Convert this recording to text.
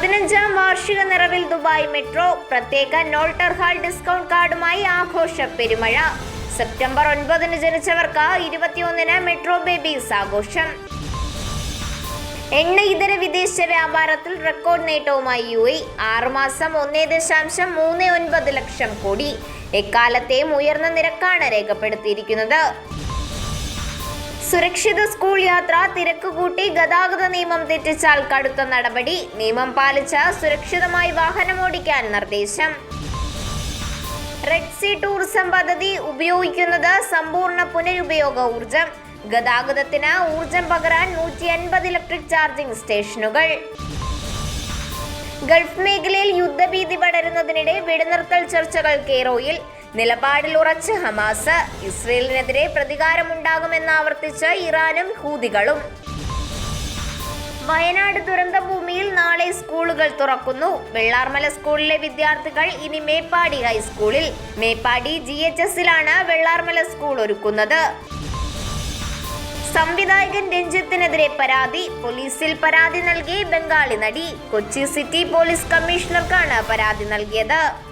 പതിനഞ്ചാം വാർഷിക നിറവിൽ ദുബായ് മെട്രോ പ്രത്യേക നോൾട്ടർ ഹാൾ ഡിസ്കൗണ്ട് കാർഡുമായി ആഘോഷ പെരുമഴ. സെപ്റ്റംബർ ഒൻപതിന് ജനിച്ചവർക്ക് ഇരുപത്തിയൊന്നിന് മെട്രോ ബേബീസ് ആഘോഷം. എണ്ണ ഇതര വിദേശ വ്യാപാരത്തിൽ റെക്കോർഡ് നേട്ടവുമായി യു എ ആറുമാസം ഒന്നേ ദശാംശം മൂന്ന് ഒൻപത് ലക്ഷം കോടി. എക്കാലത്തെയും ഉയർന്ന നിരക്കാണ് രേഖപ്പെടുത്തിയിരിക്കുന്നത്. സുരക്ഷിത സ്കൂൾ യാത്ര തിരക്ക് കൂട്ടി ഗതാഗത നിയമം തെറ്റിച്ചാൽ കടുത്ത നടപടി. നിയമം പാലിച്ച സുരക്ഷിതമായി വാഹനമോടിക്കാൻ നിർദ്ദേശം. റെഡ് സീ ടൂറിസം പദ്ധതി ഉപയോഗിക്കുന്നത് സമ്പൂർണ പുനരുപയോഗ ഊർജം ഗതാഗതത്തിന് ഊർജം പകരാൻ നൂറ്റി അൻപത് ഇലക്ട്രിക് ചാർജിംഗ് സ്റ്റേഷനുകൾ ഗൾഫ് മേഖലയിൽ യുദ്ധഭീതി പടരുന്നതിനിടെ വെടിനിർത്തൽ ചർച്ചകൾ കെയ്റോയിൽ നിലപാടിൽ ഉറച്ച് ഹമാസ് ഇസ്രയേലിനെതിരെ പ്രതികാരമുണ്ടാകുമെന്ന് ആവർത്തിച്ച് ഇറാനും ഹൂതികളും. വയനാട് ദുരന്ത ഭൂമിയിൽ നാളെ സ്കൂളുകൾ തുറക്കുന്നു. വെള്ളാർമല സ്കൂളിലെ വിദ്യാർത്ഥികൾ ഇനി മേപ്പാടി ഹൈസ്കൂളിൽ. മേപ്പാടി ജി എച്ച് എസിലാണ് വെള്ളാർമല സ്കൂൾ ഒരുക്കുന്നത്. സംവിധായകൻ രഞ്ജിത്തിനെതിരെ പരാതി. പോലീസിൽ പരാതി നൽകി ബംഗാളി നടി. കൊച്ചി സിറ്റി പോലീസ് കമ്മീഷണർക്കാണ് പരാതി നൽകിയത്.